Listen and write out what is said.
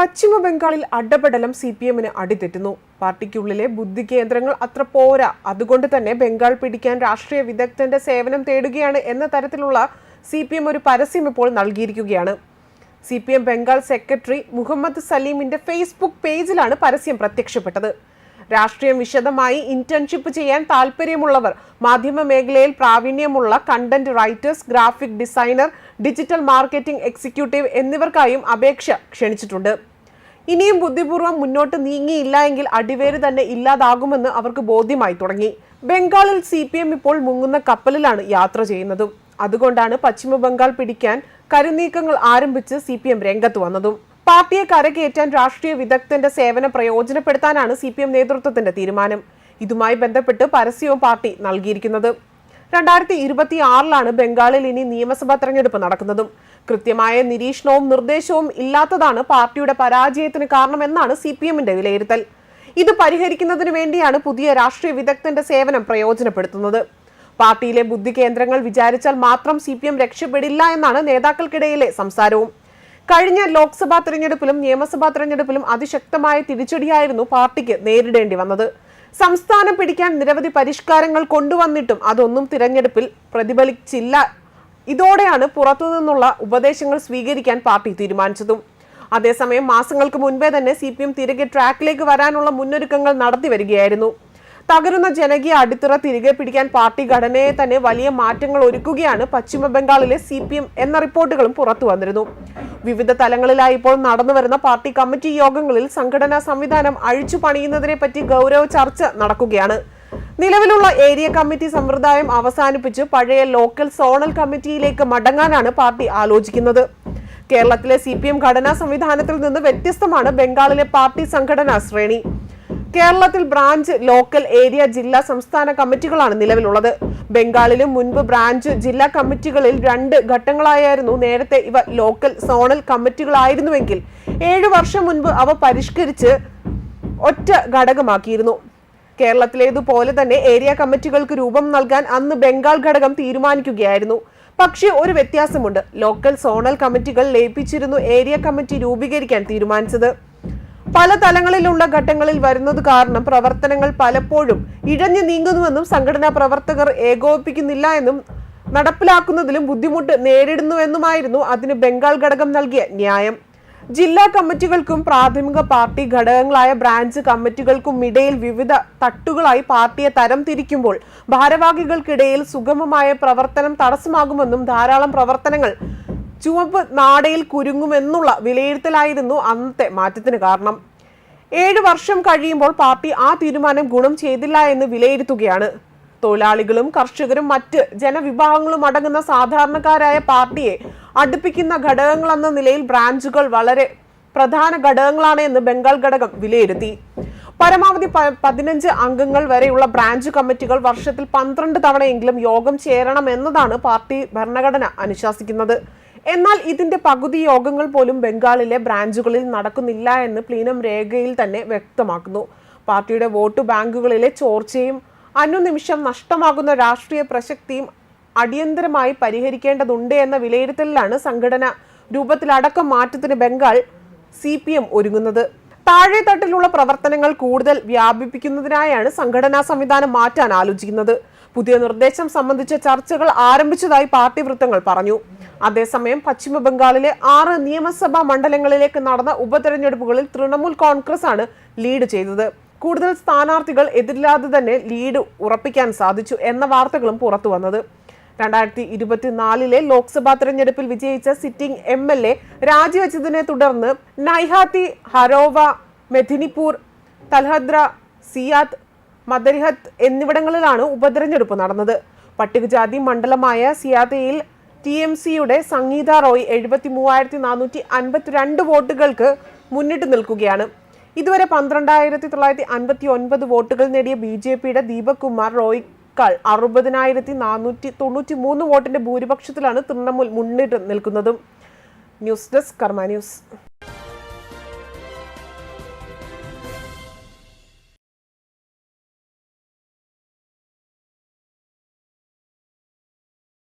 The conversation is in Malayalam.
പശ്ചിമ ബംഗാളിൽ അഡപടലം സി പി എമ്മിന് അടിതെറ്റുന്നു. പാർട്ടിക്കുള്ളിലെ ബുദ്ധി കേന്ദ്രങ്ങൾ അത്ര പോരാ. അതുകൊണ്ട് തന്നെ ബംഗാൾ പിടിക്കാൻ രാഷ്ട്രീയ വിദഗ്ധന്റെ സേവനം തേടുകയാണ് എന്ന തരത്തിലുള്ള സി പി എം ഒരു പരസ്യം ഇപ്പോൾ നൽകിയിരിക്കുകയാണ്. C P M Bengal secretary Muhammad സലീമിന്റെ Facebook പേജിലാണ് പരസ്യം പ്രത്യക്ഷപ്പെട്ടത്. രാഷ്ട്രീയം വിശദമായി ഇന്റേൺഷിപ്പ് ചെയ്യാൻ താല്പര്യമുള്ളവർ മാധ്യമ മേഖലയിൽ പ്രാവീണ്യമുള്ള content writers graphic designer digital marketing executive എന്നിവർക്കായും അപേക്ഷ ക്ഷണിച്ചിട്ടുണ്ട്. ഇനിയും ബുദ്ധിപൂർവം മുന്നോട്ട് നീങ്ങിയില്ല എങ്കിൽ അടിവേര് തന്നെ ഇല്ലാതാകുമെന്ന് അവർക്ക് ബോധ്യമായി തുടങ്ങി. ബംഗാളിൽ സി പി എം ഇപ്പോൾ മുങ്ങുന്ന കപ്പലിലാണ് യാത്ര ചെയ്യുന്നതും. അതുകൊണ്ടാണ് പശ്ചിമ ബംഗാൾ പിടിക്കാൻ കരുനീക്കങ്ങൾ ആരംഭിച്ച് സി പി എം രംഗത്ത് വന്നതും. പാർട്ടിയെ കരകയറ്റാൻ രാഷ്ട്രീയ വിദഗ്ധന്റെ സേവനം പ്രയോജനപ്പെടുത്താനാണ് സി പി എം നേതൃത്വത്തിന്റെ തീരുമാനം. ഇതുമായി ബന്ധപ്പെട്ട് പരസ്യവും പാർട്ടി നൽകിയിരിക്കുന്നത്. രണ്ടായിരത്തി ഇരുപത്തി ആറിലാണ് ബംഗാളിൽ ഇനി നിയമസഭാ തെരഞ്ഞെടുപ്പ് നടക്കുന്നതും. കൃത്യമായ നിരീക്ഷണവും നിർദ്ദേശവും ഇല്ലാത്തതാണ് പാർട്ടിയുടെ പരാജയത്തിന് കാരണമെന്നാണ് സി പി എമ്മിന്റെ വിലയിരുത്തൽ. ഇത് പരിഹരിക്കുന്നതിന് വേണ്ടിയാണ് പുതിയ രാഷ്ട്രീയ വിദഗ്ധന്റെ സേവനം പ്രയോജനപ്പെടുത്തുന്നത്. പാർട്ടിയിലെ ബുദ്ധി കേന്ദ്രങ്ങൾ വിചാരിച്ചാൽ മാത്രം സി പി എം രക്ഷപ്പെടില്ല എന്നാണ് നേതാക്കൾക്കിടയിലെ സംസാരവും. കഴിഞ്ഞ ലോക്സഭാ തെരഞ്ഞെടുപ്പിലും നിയമസഭാ തെരഞ്ഞെടുപ്പിലും അതിശക്തമായ തിരിച്ചടിയായിരുന്നു പാർട്ടിക്ക് നേരിടേണ്ടി വന്നത്. സംസ്ഥാനം പിടിക്കാൻ നിരവധി പരിഷ്കാരങ്ങൾ കൊണ്ടുവന്നിട്ടും അതൊന്നും തിരഞ്ഞെടുപ്പിൽ പ്രതിഫലിച്ചില്ല. ഇതോടെയാണ് പുറത്തുനിന്നുള്ള ഉപദേശങ്ങൾ സ്വീകരിക്കാൻ പാർട്ടി തീരുമാനിച്ചതും. അതേസമയം മാസങ്ങൾക്ക് മുൻപേ തന്നെ സി പി എം തിരികെ ട്രാക്കിലേക്ക് വരാനുള്ള മുന്നൊരുക്കങ്ങൾ നടത്തി വരികയായിരുന്നു. തകരുന്ന ജനകീയ അടിത്തറ തിരികെ പിടിക്കാൻ പാർട്ടി ഘടനയെ തന്നെ വലിയ മാറ്റങ്ങൾ ഒരുക്കുകയാണ് പശ്ചിമ ബംഗാളിലെ സി പി എം എന്ന റിപ്പോർട്ടുകളും പുറത്തു വന്നിരുന്നു. വിവിധ തലങ്ങളിലായി ഇപ്പോൾ നടന്നു വരുന്ന പാർട്ടി കമ്മിറ്റി യോഗങ്ങളിൽ സംഘടനാ സംവിധാനം അഴിച്ചു പണിയുന്നതിനെ പറ്റി ഗൗരവ ചർച്ച നടക്കുകയാണ്. നിലവിലുള്ള ഏരിയ കമ്മിറ്റി സമ്പ്രദായം അവസാനിപ്പിച്ച് പഴയ ലോക്കൽ സോണൽ കമ്മിറ്റിയിലേക്ക് മടങ്ങാനാണ് പാർട്ടി ആലോചിക്കുന്നത്. കേരളത്തിലെ സി പി എം ഘടനാ സംവിധാനത്തിൽ നിന്ന് വ്യത്യസ്തമാണ് ബംഗാളിലെ പാർട്ടി സംഘടനാ ശ്രേണി. കേരളത്തിൽ ബ്രാഞ്ച് ലോക്കൽ ഏരിയ ജില്ലാ സംസ്ഥാന കമ്മിറ്റികളാണ് നിലവിലുള്ളത്. ബംഗാളിലും മുൻപ് ബ്രാഞ്ച് ജില്ലാ കമ്മിറ്റികളിൽ രണ്ട് ഘട്ടങ്ങളായിരുന്നു. നേരത്തെ ഇവ ലോക്കൽ സോണൽ കമ്മിറ്റികളായിരുന്നുവെങ്കിൽ ഏഴു വർഷം മുൻപ് അവ പരിഷ്കരിച്ച് ഒറ്റ ഘടകമാക്കിയിരുന്നു. കേരളത്തിലേതുപോലെ തന്നെ ഏരിയ കമ്മിറ്റികൾക്ക് രൂപം നൽകാൻ അന്ന് ബംഗാൾ ഘടകം തീരുമാനിക്കുകയായിരുന്നു. പക്ഷേ ഒരു വ്യത്യാസമുണ്ട്. ലോക്കൽ സോണൽ കമ്മിറ്റികൾ ലയിപ്പിച്ചിരുന്നു ഏരിയ കമ്മിറ്റി രൂപീകരിക്കാൻ തീരുമാനിച്ചത്. പല തലങ്ങളിലുള്ള ഘട്ടങ്ങളിൽ വരുന്നത് കാരണം പ്രവർത്തനങ്ങൾ പലപ്പോഴും ഇഴഞ്ഞു നീങ്ങുന്നുവെന്നും സംഘടനാ പ്രവർത്തകർ ഏകോപിപ്പിക്കുന്നില്ല എന്നും നടപ്പിലാക്കുന്നതിലും ബുദ്ധിമുട്ട് നേരിടുന്നുവെന്നുമായിരുന്നു അതിന് ബംഗാൾ ഘടകം നൽകിയ ന്യായം. ജില്ലാ കമ്മിറ്റികൾക്കും പ്രാഥമിക പാർട്ടി ഘടകങ്ങളായ ബ്രാഞ്ച് കമ്മിറ്റികൾക്കും ഇടയിൽ വിവിധ തട്ടുകളായി പാർട്ടിയെ തരം തിരിക്കുമ്പോൾ ഭാരവാഹികൾക്കിടയിൽ സുഗമമായ പ്രവർത്തനം തടസ്സമാകുമെന്നും ധാരാളം പ്രവർത്തനങ്ങൾ ചുവപ്പ് നാടയിൽ കുരുങ്ങുമെന്നുള്ള വിലയിരുത്തലായിരുന്നു അന്നത്തെ മാറ്റത്തിന് കാരണം. ഏഴ് വർഷം കഴിയുമ്പോൾ പാർട്ടി ആ തീരുമാനം ഗുണം ചെയ്തില്ല എന്ന് വിലയിരുത്തുകയാണ്. തൊഴിലാളികളും കർഷകരും മറ്റ് ജനവിഭാഗങ്ങളും അടങ്ങുന്ന സാധാരണക്കാരായ പാർട്ടിയെ അടുപ്പിക്കുന്ന ഘടകങ്ങളെന്ന നിലയിൽ ബ്രാഞ്ചുകൾ വളരെ പ്രധാന ഘടകങ്ങളാണ് എന്ന് ബംഗാൾ ഘടകം വിലയിരുത്തി. പരമാവധി പതിനഞ്ച് അംഗങ്ങൾ വരെയുള്ള ബ്രാഞ്ച് കമ്മിറ്റികൾ വർഷത്തിൽ പന്ത്രണ്ട് തവണയെങ്കിലും യോഗം ചേരണം എന്നതാണ് പാർട്ടി ഭരണഘടന അനുശാസിക്കുന്നത്. എന്നാൽ ഇതിന്റെ പകുതി യോഗങ്ങൾ പോലും ബംഗാളിലെ ബ്രാഞ്ചുകളിൽ നടക്കുന്നില്ല എന്ന് പ്ലീനം രേഖയിൽ തന്നെ വ്യക്തമാക്കുന്നു. പാർട്ടിയുടെ വോട്ട് ബാങ്കുകളിലെ ചോർച്ചയും അനുനിമിഷം നഷ്ടമാകുന്ന രാഷ്ട്രീയ പ്രസക്തിയും അടിയന്തരമായി പരിഹരിക്കേണ്ടതുണ്ട് എന്ന വിലയിരുത്തലിലാണ് സംഘടന രൂപത്തിലടക്കം മാറ്റത്തിന് ബംഗാൾ സി പി എം ഒരുങ്ങുന്നത്. താഴെത്തട്ടിലുള്ള പ്രവർത്തനങ്ങൾ കൂടുതൽ വ്യാപിപ്പിക്കുന്നതിനായാണ് സംഘടനാ സംവിധാനം മാറ്റാൻ ആലോചിക്കുന്നത്. പുതിയ നിർദ്ദേശം സംബന്ധിച്ച ചർച്ചകൾ ആരംഭിച്ചതായി പാർട്ടി വൃത്തങ്ങൾ പറഞ്ഞു. അതേസമയം പശ്ചിമ ബംഗാളിലെ ആറ് നിയമസഭാ മണ്ഡലങ്ങളിലേക്ക് നടന്ന ഉപതെരഞ്ഞെടുപ്പുകളിൽ തൃണമൂൽ കോൺഗ്രസ് ആണ് ലീഡ് ചെയ്തത്. കൂടുതൽ സ്ഥാനാർത്ഥികൾ എതിരില്ലാതെ തന്നെ ലീഡ് ഉറപ്പിക്കാൻ സാധിച്ചു എന്ന വാർത്തകളും പുറത്തു വന്നത്. രണ്ടായിരത്തി ഇരുപത്തിനാലിലെ ലോക്സഭാ തെരഞ്ഞെടുപ്പിൽ വിജയിച്ച സിറ്റിംഗ് എം എൽ എ രാജിവെച്ചതിനെ തുടർന്ന് നൈഹാത്തി ഹരോവ മെദിനിപൂർ തൽഹദ്ര സിയാത്ത് മദരിഹത്ത് എന്നിവിടങ്ങളിലാണ് ഉപതെരഞ്ഞെടുപ്പ് നടന്നത്. പട്ടികജാതി മണ്ഡലമായ സിയാതയിൽ ടി എം സിയുടെ സംഗീത റോയ് എഴുപത്തി മൂവായിരത്തി നാനൂറ്റി അൻപത്തിരണ്ട് വോട്ടുകൾക്ക് മുന്നിട്ട് നിൽക്കുകയാണ്. ഇതുവരെ പന്ത്രണ്ടായിരത്തി തൊള്ളായിരത്തി അൻപത്തി ഒൻപത് വോട്ടുകൾ നേടിയ ബി ജെ പിയുടെ ദീപക് കുമാർ റോയ്ക്കാൾ അറുപതിനായിരത്തി നാനൂറ്റി തൊണ്ണൂറ്റി മൂന്ന് വോട്ടിന്റെ ഭൂരിപക്ഷത്തിലാണ് തൃണമൂൽ മുന്നിട്ട് നിൽക്കുന്നതും. News desk Karma news.